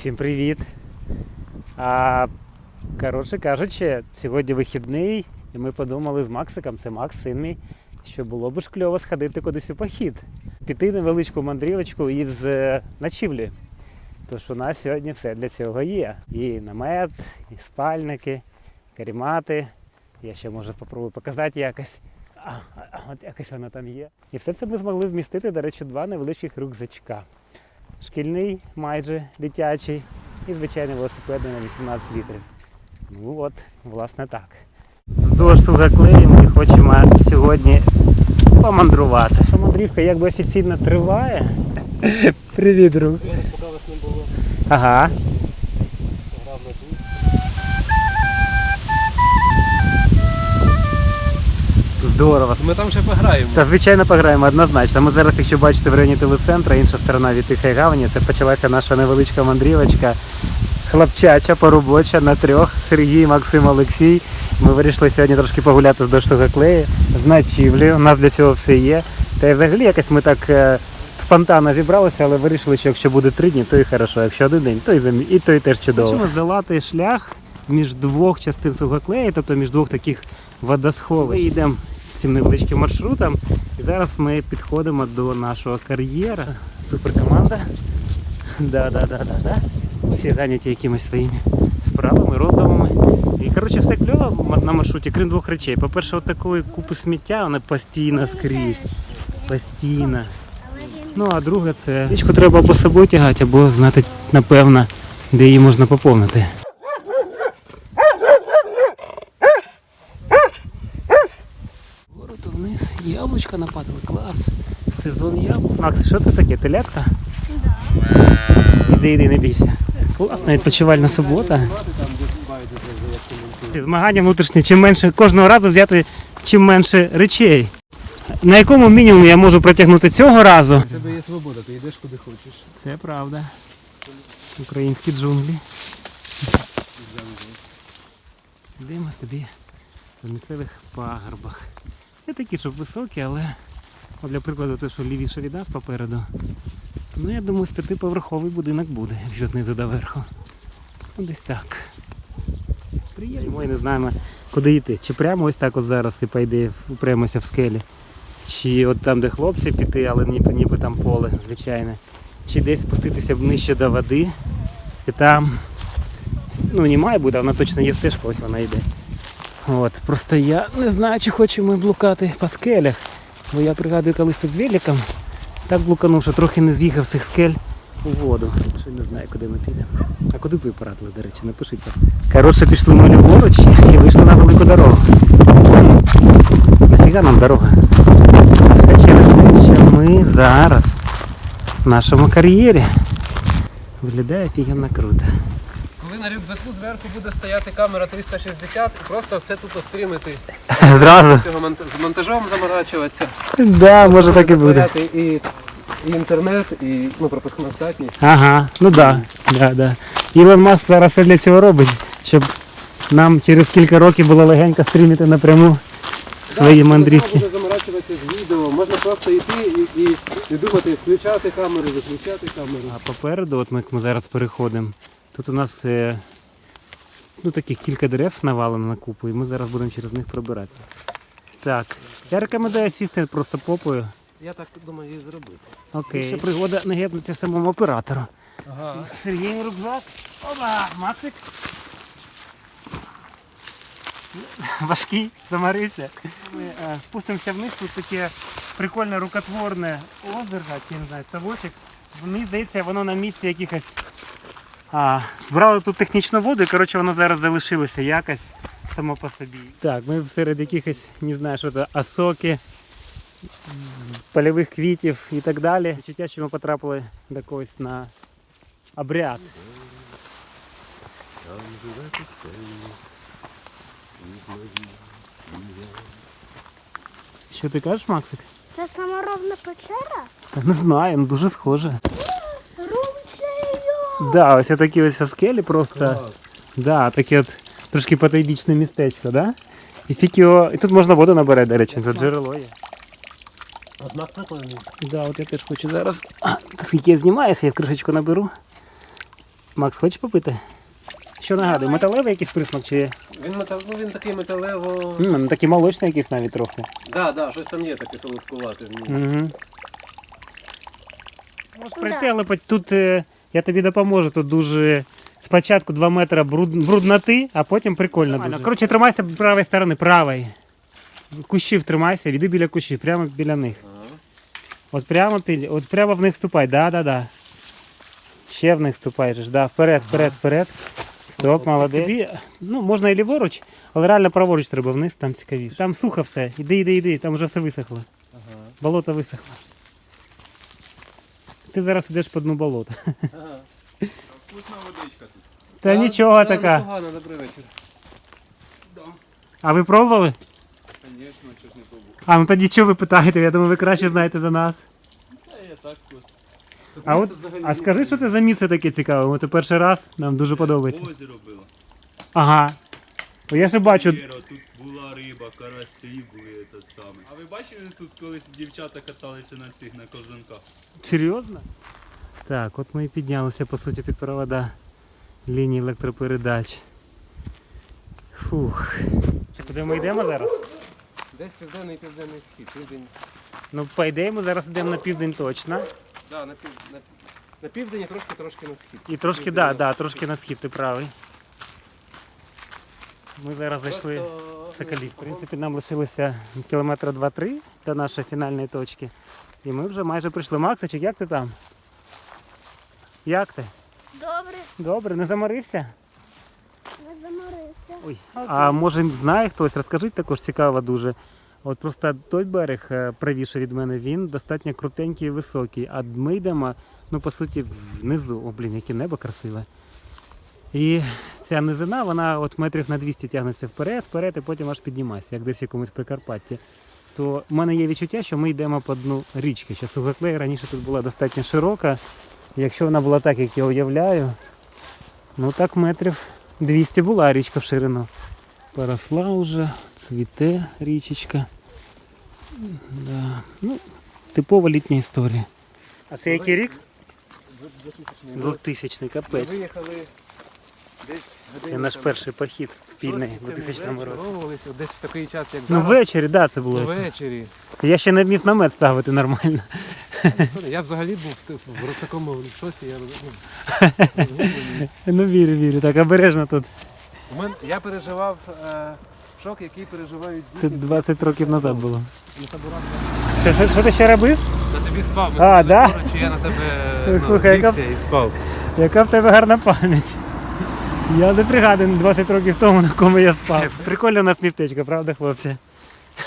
Всім привіт. А, коротше кажучи, сьогодні вихідний, і ми подумали з Максиком, це Макс, син мій, що було б ж кльово сходити кудись у похід. Піти невеличку мандрівочку із е, ночівлі. Тож у нас сьогодні все для цього є. І намет, і спальники, карімати. Я ще може спробую показати якось. А, от якось воно там є. І все це ми змогли вмістити, до речі, два невеличких рюкзачка шкільний, майже дитячий, і звичайний велосипедний на 18 літрів. Ну от, власне так. Вздовж Тугаклеї ми хочемо сьогодні помандрувати. Що мандрівка якби офіційно триває. Привіт, друг. Поки вас не було, Ага. Здорово. Ми там ще пограємо. Та звичайно пограємо однозначно. Ми зараз, якщо бачите в районі телецентра, інша сторона від Тихої Гавані, це почалася наша невеличка мандрівочка. Хлопчача, поробоча на трьох. Сергій, Максим, Олексій. Ми вирішили сьогодні трошки погуляти з вздовж Тугаклеї, з ночівлі. У нас для цього все є. Та й взагалі якось ми так е, спонтанно зібралися, але вирішили, що якщо буде три дні, то і хорошо. Якщо один день, то і замі... і то і теж чудово. Хочемо здолати шлях між двох частин Сугаклеї, тобто між двох таких водосховищ. Ми йдемо цим невеличким маршрутом. І зараз ми підходимо до нашого кар'єра. Суперкоманда. Да, да, да, да, да. Всі зайняті якимись своїми справами, роздумами. І коротше все кльово на маршруті, крім двох речей. По-перше, от такої купи сміття, вона постійно скрізь. Постійно. Ну а друге це річку треба або собою тягати, або знати, напевно, де її можна поповнити. Вгору то вниз. Яблучка нападали, клас. Сезон яблук. Макс, що це таке? Телятка? Іди, іди, не бійся. Класна відпочивальна субота. Змагання внутрішні, чим менше кожного разу взяти чим менше речей. На якому мінімумі я можу протягнути цього разу? У тебе є свобода, ти йдеш куди хочеш. Це правда. Українські джунглі. Йдемо собі в місцевих пагорбах. Не такі, щоб високі, але от для прикладу те, що лівіше від нас попереду. Ну я думаю, з п'ятиповерховий будинок буде, якщо знизу до верху. Ну, десь так. Приїдемо і не знаємо, куди йти. Чи прямо ось так от зараз і пойде, упремося в скелі. Чи от там, де хлопці піти, але ніби, ніби там поле, звичайне. Чи десь спуститися нижче до води. І там, ну не має вона точно є стежка, ось вона йде. От, просто я не знаю, чи хочемо ми блукати по скелях. Бо я пригадую колись тут великом, так блуканув, що трохи не з'їхав цих скель у воду. Що не знаю, куди ми підемо. А куди б ви порадили, до речі, напишіть. Коротше, пішли ми ліворуч і вийшли на велику дорогу. Нафіга нам дорога? Все через те, що ми зараз в нашому кар'єрі. Виглядає офігенно круто. Рюкзаку зверху буде стояти камера 360 і просто все тупо стрімити. Зразу. Цього з монтажом заморачуватися. Да, може так і буде. Стояти і, і інтернет, і ну, пропускна здатність. Ага, ну да, да, да. Ілон Маск зараз все для цього робить, щоб нам через кілька років було легенько стрімити напряму свої Так, мандрівки. Можна заморачуватися з відео, можна просто йти і, і, і думати, включати камеру, виключати камеру. А попереду, от ми, як ми зараз переходимо, тут у нас е, ну, таких кілька дерев навалено на купу, і ми зараз будемо через них пробиратися. Так, я рекомендую сісти просто попою. Я так думаю і зробити. Окей. Ще пригода не гепнеться самому оператору. Ага. Сергій рюкзак. Опа, Максик. Важкий, замарився. Ми е, спустимося вниз, тут таке прикольне рукотворне озеро, чи не знаю, ставочок. Мені здається, воно на місці якихось. А, брали тут технічну воду, і коротше воно зараз залишилося якось само по собі. Так, ми серед якихось, не знаю, що це, осоки, польових квітів і так далі. Відчуття, що ми потрапили до когось на обряд. Що ти кажеш, Максик? Це саморобна печера? Та не знаю, ну дуже схоже. Да, ось такі ось скелі просто. Да, таке от трошки потайбічне містечко, да? І тільки його. І тут можна воду набирати, до речі, тут джерело є. Однак прикольний. Да, от я теж хочу зараз. А, Скільки я знімаюся, я в кришечку наберу. Макс, хочеш попити? Що нагадує, металевий якийсь присмак чи Він метал, ну він такий металево. М, ну, такий молочний якийсь навіть трохи. Да, да, щось там є таке солодкувате. в ній. Угу. Можеш прийти, але тут е, я тобі допоможу. Тут дуже спочатку 2 метри бруд, брудноти, а потім прикольно дуже. Коротше, тримайся правої сторони, правої. Кущів тримайся, йди біля кущів, прямо біля них. Ага. От прямо, піль- от прямо в них ступай, да, да, да. Ще в них ступай же ж, да, вперед, вперед, вперед. Стоп, молодець. Тобі, ну, можна і ліворуч, але реально праворуч треба вниз, там цікавіше. Там сухо все. Іди, іди, іди, там вже все висохло. Ага. Болото висохло. Ти зараз йдеш по дну болота. Ага. Вкусна водичка тут. Та Да, нічого да, така. Непогано, добрий вечір. Да. А ви пробували? Звісно, щось не пробував. А, ну тоді чого ви питаєте? Я думаю, ви краще знаєте за нас. Та я так просто. Тут А от, місце взагалі а скажи, що це за місце таке цікаве? От перший раз нам дуже подобається. Озеро було. Ага. Я ще бачу. Озеро, тут риба, карасі були тут саме. А ви бачили тут колись дівчата каталися на цих на ковзанках? Серйозно? Так, от ми і піднялися по суті під провода лінії електропередач. Фух. Це куди ми йдемо зараз? Десь південний південний схід. Південь. Ну, по ідеї, ми зараз йдемо на південь точно. Да, на, пів, на, на південь і трошки трошки на схід. І трошки, Південь. да, да, трошки на схід, ти правий. Ми зараз зайшли Просто, в В принципі, нам лишилося кілометра 2-3 до нашої фінальної точки. І ми вже майже прийшли. Максичик, як ти там? Як ти? Добре, Добре, не заморився? не заморився. Ой. А може знає хтось, розкажіть також цікаво дуже. От просто той берег е, правіше від мене, він достатньо крутенький і високий, а ми йдемо, ну по суті, внизу. О, блін, яке небо красиве. І ця низина, вона от метрів на 200 тягнеться вперед, вперед, і потім аж піднімається, як десь в якомусь Прикарпатті. То в мене є відчуття, що ми йдемо по дну річки. Що Сугаклей раніше тут була достатньо широка. Якщо вона була так, як я уявляю, ну так метрів 200 була річка в ширину. Поросла вже, цвіте річечка. Да. Ну, типова літня історія. А це який рік? 2000 2000 Ми капець. виїхали Це наш перший похід спільний у 2000 році. вечоровувалися, Десь в такий час, як Ну зараз. ввечері, так, да, це було. Ввечері. Я ще не вмів намет ставити нормально. Я взагалі був в, такому шоці. Я, ну, Ну вірю, вірю. Так, обережно тут. у мене, я переживав е, шок, який переживають Це діти. 20 років назад було. на таборах. Що, що, що ти ще робив? На тобі спав, ми А, сиділи да? поруч, і я на тебе ну, слухай, яка- лігся і спав. Яка в тебе гарна пам'ять. Я не пригадую 20 років тому, на кому я спав. Прикольне у нас містечко, правда, хлопці?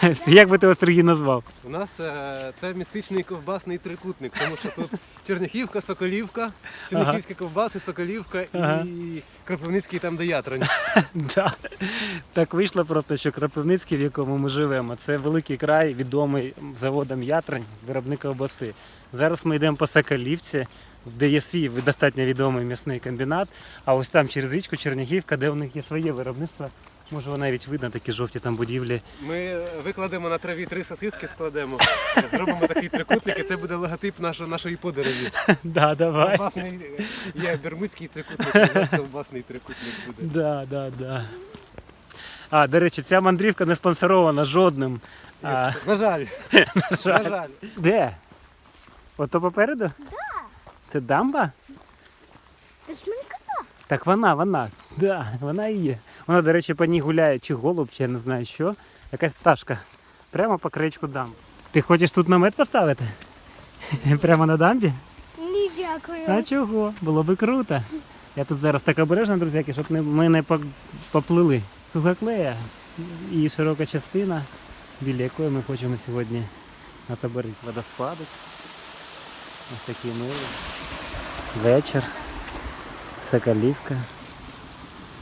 Як би ти його Сергій назвав? У нас е, це містичний ковбасний трикутник, тому що тут Черняхівка, Соколівка, Черняхівські ковбаси, Соколівка Ага. і Кропивницький там, де Ятрань. Да. Так вийшло просто, що Кропивницький, в якому ми живемо, це великий край, відомий заводом Ятрань, виробник ковбаси. Зараз ми йдемо по Соколівці, де є свій достатньо відомий м'ясний комбінат, а ось там через річку Черняхівка, де у них є своє виробництво. Може, навіть видно такі жовті там будівлі. Ми викладемо на траві три сосиски, складемо, зробимо такий трикутник, і це буде логотип нашої, нашої подорожі. Да, давай. Ковбасний, є бермудський трикутник, у нас ковбасний трикутник буде. Да, да, да. А, до речі, ця мандрівка не спонсорована жодним. А, На жаль, на жаль. жаль. де? Ото попереду? Да. Це дамба? Ти ж мені казав. Так вона, вона. Да, вона і є. Вона, до речі, по ній гуляє чи голуб, чи я не знаю що. Якась пташка. Прямо по краєчку дамби. Ти хочеш тут намет поставити? Прямо на дамбі? Ні, дякую. А чого? Було би круто. Я тут зараз так обережно, друзяки, щоб не, ми не по- поплили. Сугаклея і широка частина, біля якої ми хочемо сьогодні натаборити водоспади. Ось такий милий. Вечір. Соколівка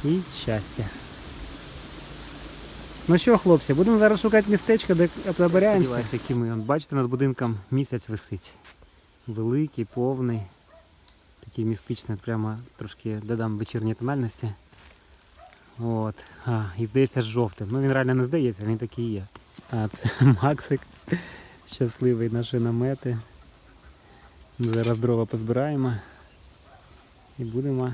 і щастя. Ну що, хлопці, будемо зараз шукати містечко, де отобираємося. Які ми. Бачите, над будинком місяць висить. Великий, повний, такий містичний, прямо трошки додам вечірньої тональності. От. А, і здається жовтим. Ну він реально не здається, він такий є. А це Максик. Щасливий наші намети. Ми зараз дрова позбираємо і будемо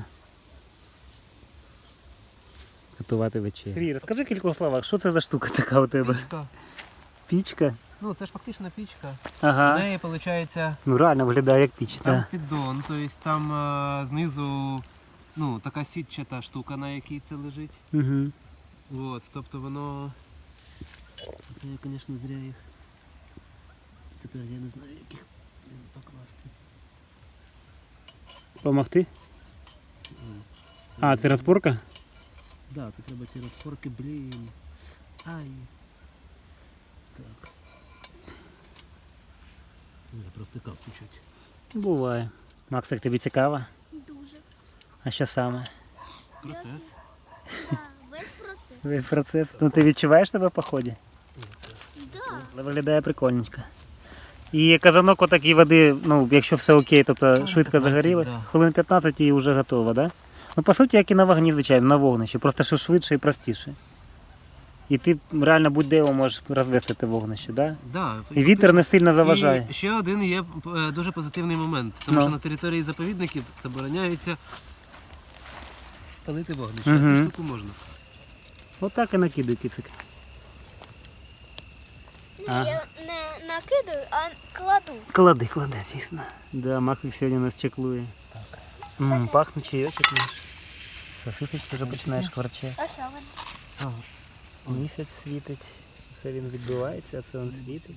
готувати вечерю. Сергій, розкажи кілька словах, що це за штука така у тебе? Пічка. Пічка? Ну, це ж фактично пічка. В неї виходить Ну реально виглядає як піч, там піддон, тобто там е, знизу ну, така сітчата штука, на якій це лежить. Угу. От, тобто воно. Це я, звісно, зря їх. Тепер я не знаю, яких покласти. Помогти? А, це розпорка? Так, да, це треба ці розпорки, блін. Ай. Так. Я просто кап чуть-чуть. Буває. Макс, як тобі цікаво? Дуже. А що саме? Процес. Весь процес. Весь процес. Ну ти відчуваєш тебе по ході? Це. Да. Але виглядає прикольненько. І казанок отакій води, ну, якщо все окей, тобто Ну, швидко 15, загоріло, да. хвилин 15 і вже готово, так? Да? Ну, по суті, як і на вогні, звичайно, на вогнищі, просто що швидше і простіше. І ти реально будь-де його можеш розвести те вогнище, да? Да, І вітер не сильно заважає. І ще один є е, дуже позитивний момент, тому Ну. що на території заповідників забороняється палити вогнище. Мгм. Цю штуку можна. Отак і накидай кицик. Ні, А. я накидаю, а кладу. Клади, клади, звісно. Да, Максик сьогодні нас чеклує. М, пахне чайочок наш. Сосисочки вже починаєш шкварчати. А що вони? Місяць світить, це він відбивається, а це він світить.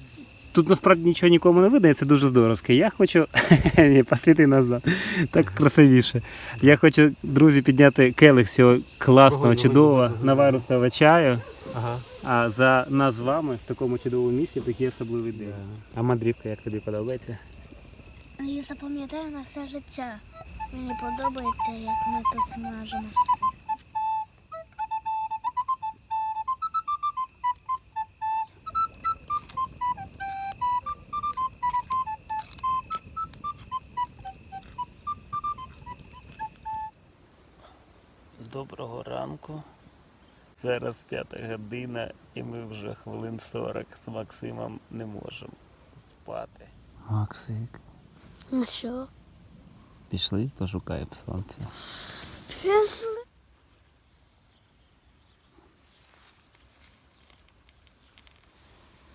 Тут насправді нічого нікому не видно, і це дуже здоровське. Я хочу. Ні, посвіти назад. Так красивіше. Я хочу, друзі, підняти келих цього класного, чудового вогонь. чаю. Ага. А за нас з вами в такому чудовому місці такий особливий день. А мандрівка як тобі подобається? Я запам'ятаю на все життя. Мені подобається, як ми тут смажемо сосиски. Доброго ранку. Зараз п'ята година і ми вже хвилин 40 з Максимом не можемо спати. Максик. Ну що? Пішли, пошукаємо сонце. Пішли.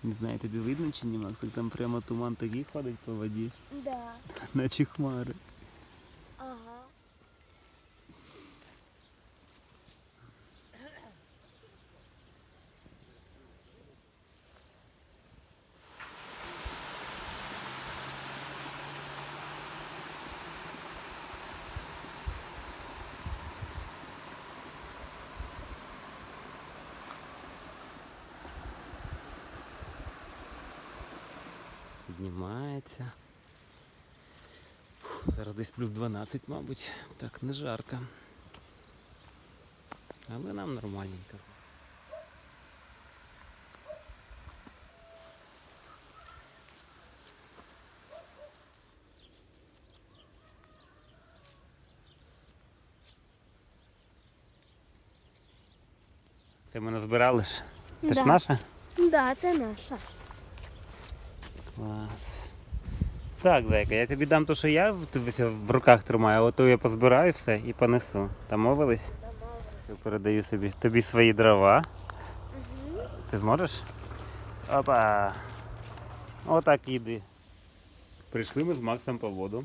Не знаю, тобі видно чи ні, Максик, там прямо туман такий ходить по воді, Да. наче хмари. Ага. Піднімається. Фух, Зараз десь плюс 12, мабуть. Так, не жарко. Але нам нормальненько. Це ми назбирали ж. Це ж Да. наша? Да, це наша. Клас. Так, зайка, я тобі дам те, що я в, в руках тримаю, а ото я позбираю все і понесу. Домовились? Я передаю собі тобі свої дрова. Ти зможеш? Опа. Отак іди. Прийшли ми з Максом по воду.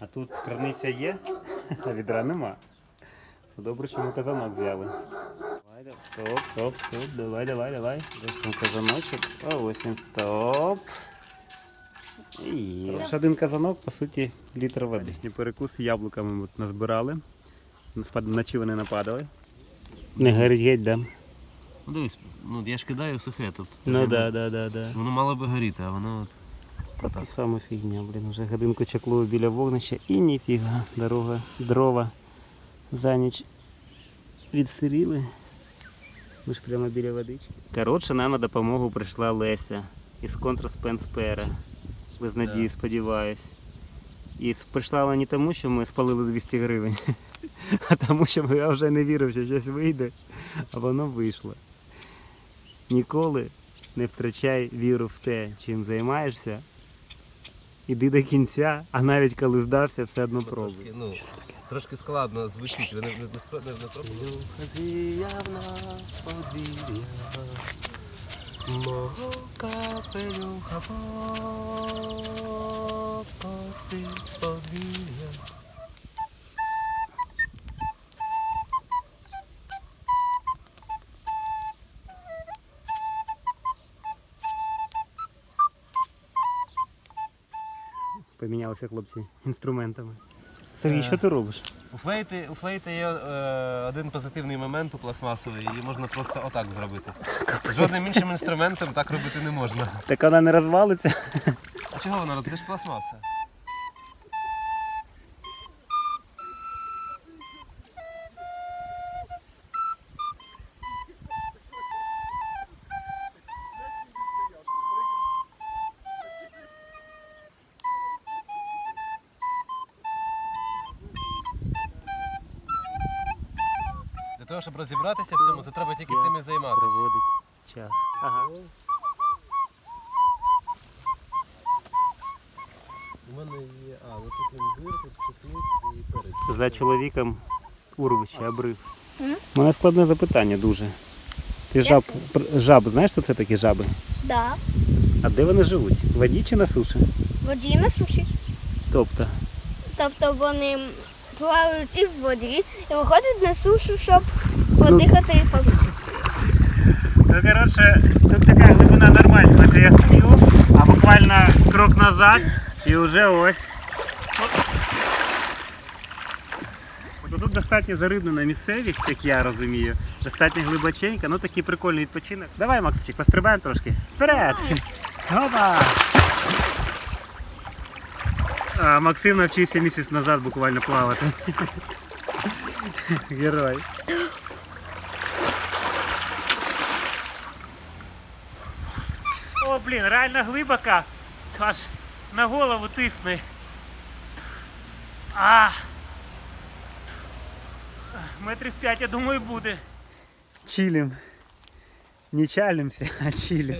А тут криниця є, а відра нема. Добре, що ми казанок взяли. Давай, давай. Стоп, стоп, стоп. Давай, давай, давай. Де ж там казаночок? А ось він. Стоп. І є. Лише один казанок, по суті, літр води. Перекус з яблуками от назбирали. Впад- Вночі вони нападали. Не горить геть, да? Ну дивись, ну я ж кидаю сухе, тобто це Ну да, да, да, да. воно мало би горіти, а воно от. Така сама фігня, блін, вже годинку чеклую біля вогнища і ніфіга. Дорога, дрова за ніч відсиріли. Ми ж прямо біля водички. Коротше, нам на допомогу прийшла Леся із контраспенспера. Без надії, сподіваюсь. І прийшла вона не тому, що ми спалили 200 гривень, а тому, що я вже не вірив, що щось вийде, а воно вийшло. Ніколи не втрачай віру в те, чим займаєшся, іди до кінця, а навіть коли здався, все одно пробуй. Трошки, ну, трошки складно звучить, ви не, не, не, не, не пробували? Помінялися хлопці інструментами. Сергій, що ти робиш? У флейти, у флейти є е, один позитивний момент у пластмасовій, її можна просто отак зробити. Жодним іншим інструментом так робити не можна. Так вона не розвалиться. А чого вона? Це ж пластмаса. Щоб розібратися в цьому, це треба тільки цим і займатися. Проводить час. Ага. У мене є. А, ось тут він виртить, чеснок і перець. За чоловіком урвище, обрив. М? У мене складне запитання дуже. Ти жаб, пр- жаб, знаєш, що це такі жаби? Да. А де вони живуть? В воді чи на суші? В воді і на суші. Тобто, Тобто вони плавають і в воді і виходять на сушу, щоб подихати і побити. Ну, коротше, тут така глибина нормальна. Ось я стою, а буквально крок назад і вже ось. От тут достатньо зарибнена місцевість, як я розумію. Достатньо глибоченька, ну такий прикольний відпочинок. Давай, Максичик, пострибаємо трошки. Вперед! Опа! А, Максим навчився місяць назад буквально плавати. Герой. О, блін, реально глибоко. Аж на голову тисне. А. Метрів п'ять, я думаю, буде. Чилим. Не чалимся, а чилим.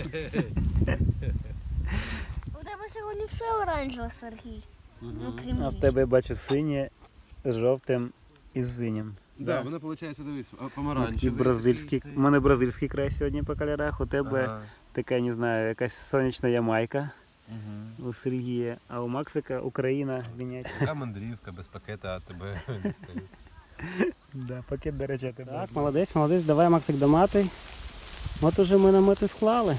У тебе сьогодні все оранжеве, Сергій. Ну, крім А в тебе я бачу синє з жовтим і з синім. Да, вона виходить, дивись, Такий помаранчевий. бразильський. У мене бразильський край сьогодні по кольорах, у тебе Ага. Така, не знаю, якась сонячна Ямайка Мгм. у Сергія, а у Максика Україна Вінять. Така мандрівка без пакета, а тебе не стоїть. Да, пакет, до речі, тебе. Так, молодець, молодець, давай, Максик, до мати. От уже ми намети склали.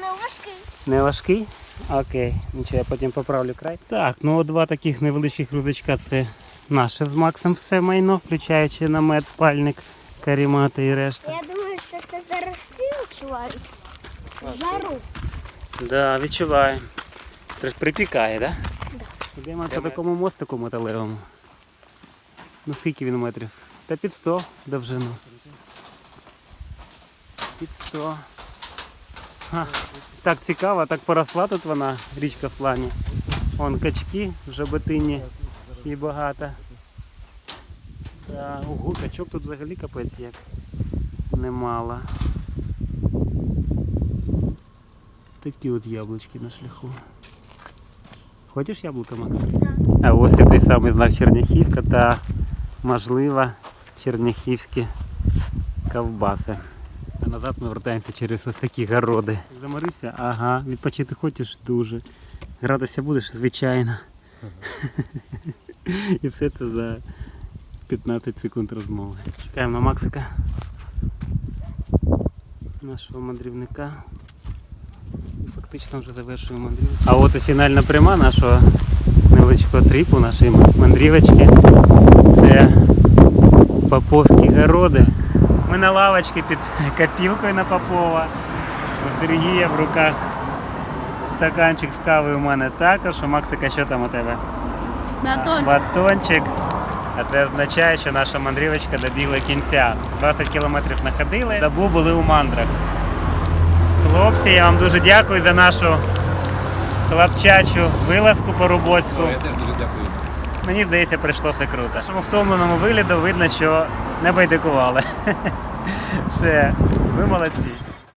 Не важкий. Не важкий? Окей, нічого, я потім поправлю край. Так, ну от два таких невеличких рюкзачка це наше з Максом все майно, включаючи намет, спальник, карімати і решта. Я думаю, що це зараз всі відчувають. Жару. Да, відчуваю. Трохи припікає, так? Да? Йдемо по такому мостику металевому. Ну скільки він метрів? Та під 100 довжину. Під 100. Ха, так цікаво, так поросла тут вона, річка в плані. Вон качки в жаботині і багато. Та, ого, качок тут взагалі капець як немало. Такі от яблучки на шляху. Хочеш яблука, Макс? А ось і той самий знак Черняхівка та, можливо, черняхівські ковбаси. А назад ми вертаємося через ось такі городи. Заморився? Ага, відпочити хочеш дуже. Гратися будеш, звичайно. І все це за 15 секунд розмови. Чекаємо на Максика. Нашого мандрівника. І фактично вже завершуємо мандрівку. А от і фінальна пряма нашого невеличкого тріпу, нашої мандрівочки. Це Поповські городи. Ми на лавочці під копілкою на Попова. У Сергія в руках стаканчик з кавою у мене також. У Максика що там у тебе? Батончик. А це означає, що наша мандрівочка добігла кінця. 20 кілометрів находили, добу були у мандрах. Хлопці, я вам дуже дякую за нашу хлопчачу вилазку по Рубоцьку. Я теж дуже дякую. Мені здається, прийшло все круто. Нашому втомленому вигляду видно, що не байдикували. Все, ви молодці.